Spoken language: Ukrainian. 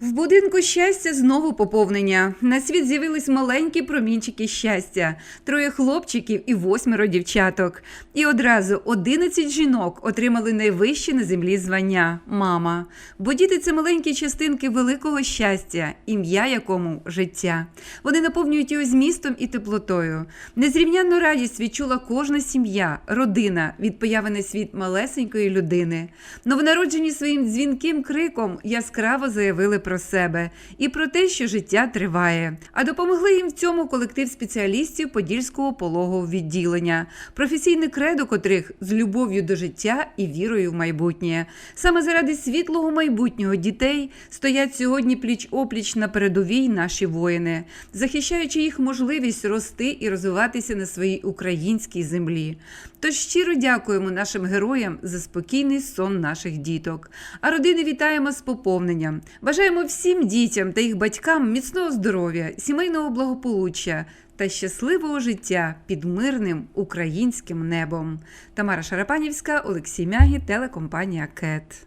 В будинку щастя знову поповнення. На світ з'явились маленькі промінчики щастя, троє хлопчиків і восьмеро дівчаток. І одразу 11 жінок отримали найвище на землі звання мама. Бо діти це маленькі частинки великого щастя, ім'я якому життя. Вони наповнюють його змістом і теплотою. Незрівнянну радість відчула кожна сім'я, родина від появи на світ малесенької людини. Новонароджені своїм дзвінким криком яскраво заявили про себе і про те, що життя триває. А допомогли їм в цьому колектив спеціалістів Подільського пологового відділення, професійне кредо котрих з любов'ю до життя і вірою в майбутнє. Саме заради світлого майбутнього дітей стоять сьогодні пліч опліч на передовій наші воїни, захищаючи їх можливість рости і розвиватися на своїй українській землі. Тож щиро дякуємо нашим героям за спокійний сон наших діток. А родини вітаємо з поповненням. Бажаємо всім дітям та їх батькам міцного здоров'я, сімейного благополуччя та щасливого життя під мирним українським небом. Тамара Шарапанівська, Олексій Мягі, телекомпанія КЕТ.